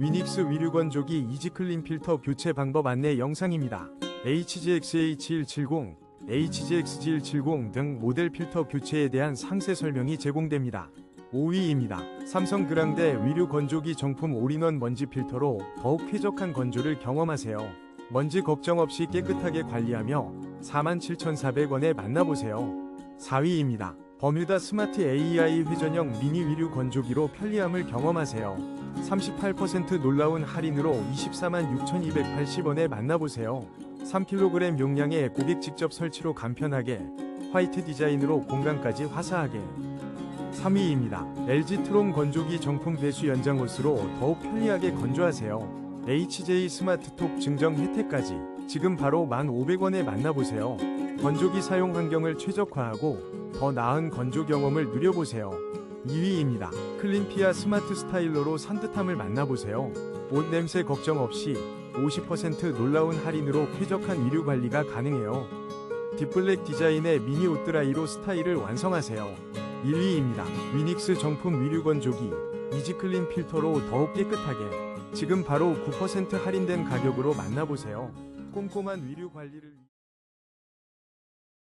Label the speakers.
Speaker 1: 위닉스 위류 건조기 이지클린 필터 교체 방법 안내 영상입니다. HGX-H170, HGX-G170 등 모델 필터 교체에 대한 상세 설명이 제공됩니다. 5위입니다. 삼성 그랑데 위류 건조기 정품 올인원 먼지 필터로 더욱 쾌적한 건조를 경험하세요. 먼지 걱정 없이 깨끗하게 관리하며 47,400원에 만나보세요. 4위입니다. 버뮤다 스마트 AI 회전형 미니 위류 건조기로 편리함을 경험하세요. 38% 놀라운 할인으로 24만 6,280원에 만나보세요. 3kg 용량의 고객 직접 설치로 간편하게 화이트 디자인으로 공간까지 화사하게 3위입니다. LG 트론 건조기 정품 배수 연장 호스로 더욱 편리하게 건조하세요. HJ 스마트톡 증정 혜택까지 지금 바로 1,500원에 만나보세요. 건조기 사용 환경을 최적화하고 더 나은 건조 경험을 누려보세요. 2위입니다. 클린피아 스마트 스타일러로 산뜻함을 만나보세요. 옷 냄새 걱정 없이 50% 놀라운 할인으로 쾌적한 위류 관리가 가능해요. 딥블랙 디자인의 미니 옷드라이로 스타일을 완성하세요. 1위입니다. 위닉스 정품 위류 건조기 이지클린 필터로 더욱 깨끗하게 지금 바로 9% 할인된 가격으로 만나보세요. 꼼꼼한 위류 관리를 위-